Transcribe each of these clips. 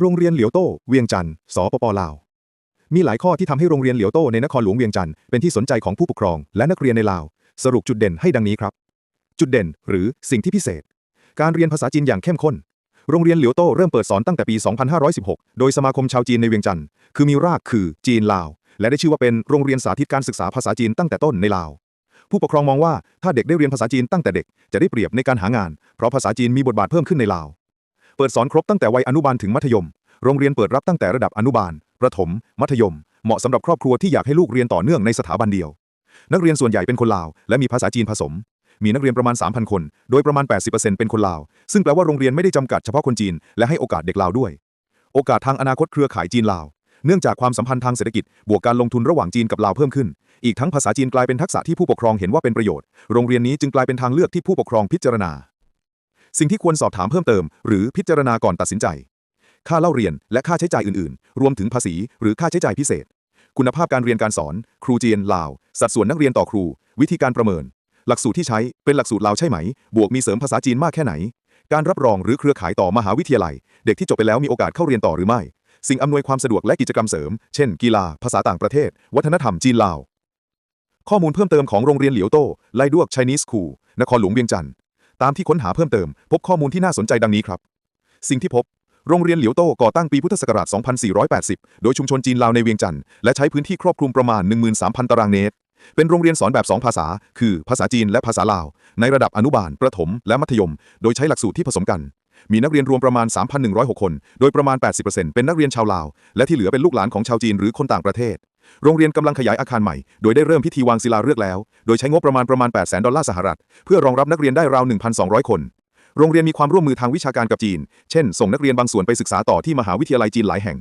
โรงเรียนเหลียวโต้เวียงจันทร์สปปลาว มีหลายข้อที่ทำให้โรงเรียนเหลียวโต้ในนครหลวงเวียงจันทร์เป็นที่สนใจของผู้ปกครอง และนักเรียนในลาว สรุปจุดเด่นให้ดังนี้ครับ จุดเด่น หรือสิ่งที่พิเศษ การเรียนภาษาจีนอย่างเข้มข้น โรงเรียนเหลียวโต้เริ่มเปิดสอนตั้งแต่ปี 2516 โดยสมาคมชาวจีนในเวียงจันทร์คือมีรากคือจีนลาว และได้ชื่อว่าเป็นโรงเรียนสาธิตการศึกษาภาษาจีนตั้งแต่ต้นในลาวผู้ปกครองมองว่าถ้าเด็กได้เรียนภาษาจีนตั้งแต่เด็กจะได้เปรียบในการหางาน เพราะภาษาจีนมีบทบาทเพิ่มขึ้นในลาว เปิดสอนครบตั้งแต่วัยอนุบาลถึงมัธยม โรงเรียนเปิดรับตั้งแต่ระดับอนุบาล ประถม มัธยม เหมาะสำหรับครอบครัวที่อยากให้ลูกเรียนต่อเนื่องในสถาบันเดียว นักเรียนส่วนใหญ่เป็นคนลาว และมีภาษาจีนผสม มีนักเรียนประมาณ 3,000 คน โดยประมาณ 80%เป็นคนลาว ซึ่งแปลว่าโรงเรียนไม่ได้จำกัดเฉพาะคนจีน และให้โอกาสเด็กลาวด้วย โอกาสทางอนาคตเครือข่ายจีนลาว เนื่องจากความสัมพันธ์ทางเศรษฐกิจ บวกการลงทุนระหว่างจีนกับลาวเพิ่มขึ้น อีกทั้งภาษาจีนกลายเป็นทักษะที่ผู้ปกครองเห็นว่าเป็นประโยชน์ โรงเรียนนี้จึงกลายเป็นทางเลือกที่ผู้ปกครองพิจารณา สิ่งที่ควรสอบถามเพิ่มเติม หรือพิจารณาก่อนตัดสินใจ ค่าเล่าเรียนและค่าใช้จ่ายอื่นๆ รวมถึงภาษี หรือค่าใช้จ่ายพิเศษ คุณภาพการเรียนการสอน ครูจีนลาว สัดส่วนนักเรียนต่อครู วิธีการประเมิน หลักสูตรที่ใช้เป็นหลักสูตรลาวใช่ไหม บวกมีเสริมภาษาจีนมากแค่ไหน การรับรองหรือเครือข่ายต่อมหาวิทยาลัย เด็กที่จบไปแล้วมีโอกาสเข้าเรียนต่อหรือไม่ สิ่งอำนวยความสะดวกและกิจกรรมเสริม เช่น กีฬา ภาษาต่างประเทศ วัฒนธรรมจีนลาวข้อมูลเพิ่มเติมของโรงเรียนเหลียวโต้ไลดวก Chinese School นครหลวงเวียงจันทร์ ตามที่ค้นหาเพิ่มเติม พบข้อมูลที่น่าสนใจดังนี้ครับ สิ่งที่พบ โรงเรียนเหลียวโต้ก่อตั้งปีพุทธศักราช 2480 โดยชุมชนจีนลาวในเวียงจันทร์และใช้พื้นที่ครอบคลุมประมาณ 13,000 ตารางเมตร เป็นโรงเรียนสอนแบบ 2 ภาษา คือภาษาจีนและภาษาลาว ในระดับอนุบาล ประถม และมัธยม โดยใช้หลักสูตรที่ผสมกัน มีนักเรียนรวมประมาณ 3,106 คน โดยประมาณ 80%เป็นนักเรียนชาวลาว และที่เหลือเป็นลูกหลานของชาวจีนหรือคนต่างประเทศ โรงเรียนกำลังขยายอาคารใหม่ โดยได้เริ่มพิธีวางศิลาฤกษ์แล้ว โดยใช้งบประมาณประมาณ 8 0 0 0 0 ดอลลาร์สหรัฐ เพื่อรองรับนักเรียนได้ราว 1,200 คน โรงเรียนมีความร่วมมือทางวิชาการกับจีน เช่น ส่งนักเรียนบางส่วนไปศึกษาต่อที่มหาวิทยาลัยจีนหลายแห่ง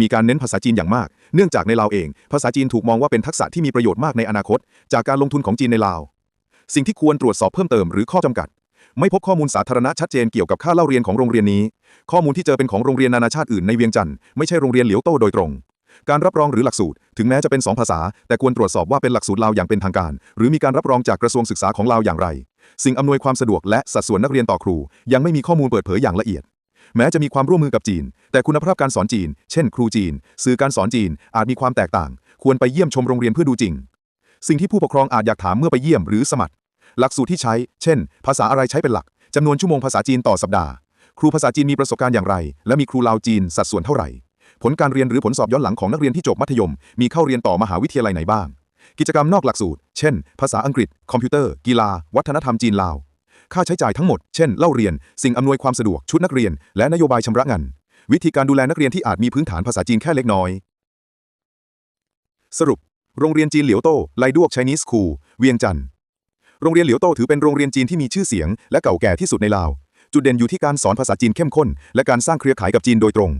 มีการเน้นภาษาจีนอย่างมาก เนื่องจากในลาวเอง ภาษาจีนถูกมองว่าเป็นทักษะที่มีประโยชน์มากในอนาคต จากการลงทุนของจีนในลาว สิ่งที่ควรตรวจสอบเพิ่มเติมหรือข้อจำกัด ไม่พบข้อมูลสาธารณะชัดเจนเกี่ยวกับค่าเล่าเรียนของโรงเรียนนี้ ข้อมูลที่เจอเป็นของโรงเรียนนานาชาติอื่นในเวียงจันทร์ไม่ใช่โรงเรียนเหลียวโต้โดยตรง การรับรองหรือหลักสูตร ถึงแม้จะเป็น 2 ภาษา แต่ควรตรวจสอบว่าเป็นหลักสูตรลาวอย่างเป็นทางการ หรือมีการรับรองจากกระทรวงศึกษาของลาวอย่างไร สิ่งอำนวยความสะดวกและสัดส่วนนักเรียนต่อครู ยังไม่มีข้อมูลเปิดเผยอย่างละเอียด แม้จะมีความร่วมมือกับจีน แต่คุณภาพการสอนจีน เช่น ครูจีน สื่อการสอนจีน อาจมีความแตกต่าง ควรไปเยี่ยมชมโรงเรียนเพื่อดูจริง สิ่งที่ผู้ปกครองอาจอยากถามเมื่อไปเยี่ยมหรือสมัคร หลักสูตรที่ใช้ เช่น ภาษาอะไรใช้เป็นหลักจำนวนชั่วโมงภาษาจีนต่อสัปดาห์ ครูภาษาจีนมีประสบการณ์อย่างไร และมีครูลาวจีนสัดส่วนเท่าไหร่ ผลการเรียนหรือผลสอบย้อนหลังของนักเรียนที่จบมัธยม มีเข้าเรียนต่อมหาวิทยาลัยไหนบ้าง กิจกรรมนอกหลักสูตร เช่น ภาษาอังกฤษ คอมพิวเตอร์ กีฬา วัฒนธรรมจีนลาว ค่าใช้จ่ายทั้งหมด เช่น เล่าเรียน สิ่งอำนวยความสะดวก ชุดนักเรียน และนโยบายชำระเงิน วิธีการดูแลนักเรียนที่อาจมีพื้นฐานภาษาจีนแค่เล็กน้อย สรุป โรงเรียนจีนเหลียวโต้ไลดวก Chinese School เวียงจันทร์ โรงเรียนเหลียวโต้ถือเป็นโรงเรียนจีนที่มีชื่อเสียง และเก่าแก่ที่สุดในลาว จุดเด่นอยู่ที่การสอนภาษาจีนเข้มข้น และการสร้างเครือข่ายกับจีนโดยตรง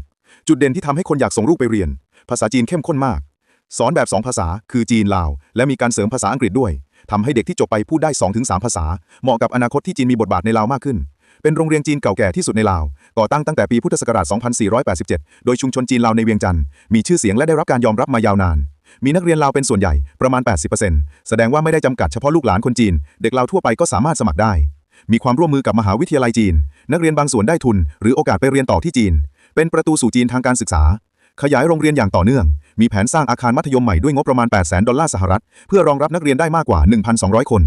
จุดเด่นที่ทำให้คนอยากส่งลูกไปเรียน ภาษาจีนเข้มข้นมาก สอนแบบ 2 ภาษา คือจีนลาว และมีการเสริมภาษาอังกฤษด้วยทำให้เด็กที่จบไปพูดได้ 2-3 ภาษา เหมาะกับอนาคตที่จีนมีบทบาทในลาวมากขึ้น เป็นโรงเรียนจีนเก่าแก่ที่สุดในลาว ก่อตั้งตั้งแต่ปีพุทธศักราช 2487 โดยชุมชนจีนลาวในเวียงจันทร์ มีชื่อเสียงและได้รับการยอมรับมายาวนาน มีนักเรียนลาวเป็นส่วนใหญ่ ประมาณ 80%แสดงว่าไม่ได้จำกัดเฉพาะลูกหลานคนจีน เด็กลาวทั่วไปก็สามารถสมัครได้ มีความร่วมมือกับมหาวิทยาลัยจีน นักเรียนบางส่วนได้ทุน หรือโอกาสไปเรียนต่อที่จีน เป็นประตูสู่จีนทางการศึกษา ขยายโรงเรียนอย่างต่อเนื่อง มีแผนสร้างอาคารมัธยมใหม่ด้วยงบประมาณ 800,000ดอลลาร์สหรัฐ เพื่อรองรับนักเรียนได้มากกว่า 1,200 คน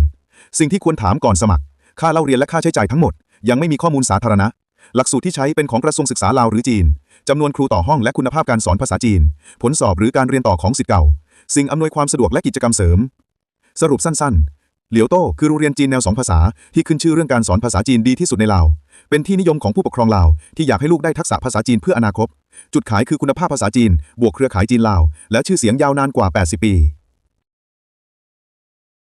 สิ่งที่ควรถามก่อนสมัคร ค่าเล่าเรียนและค่าใช้จ่ายทั้งหมด ยังไม่มีข้อมูลสาธารณะ หลักสูตรที่ใช้เป็นของกระทรวงศึกษาลาวหรือจีนจำนวนครูต่อห้องและคุณภาพการสอนภาษาจีน ผลสอบหรือการเรียนต่อของศิษย์เก่า สิ่งอำนวยความสะดวกและกิจกรรมเสริม สรุปสั้น ๆ เหลียวโต้คือโรงเรียนจีนแนวสองภาษา ที่ขึ้นชื่อเรื่องการสอนภาษาจีนดีที่สุดในลาว เป็นที่นิยมของผู้ปกครองลาว ที่อยากให้ลูกได้ทักษะภาษาจีนเพื่ออนาคต จุดขายคือคุณภาพภาษาจีน บวกเครือข่ายจีนลาว และชื่อเสียงยาวนานกว่า 80 ปี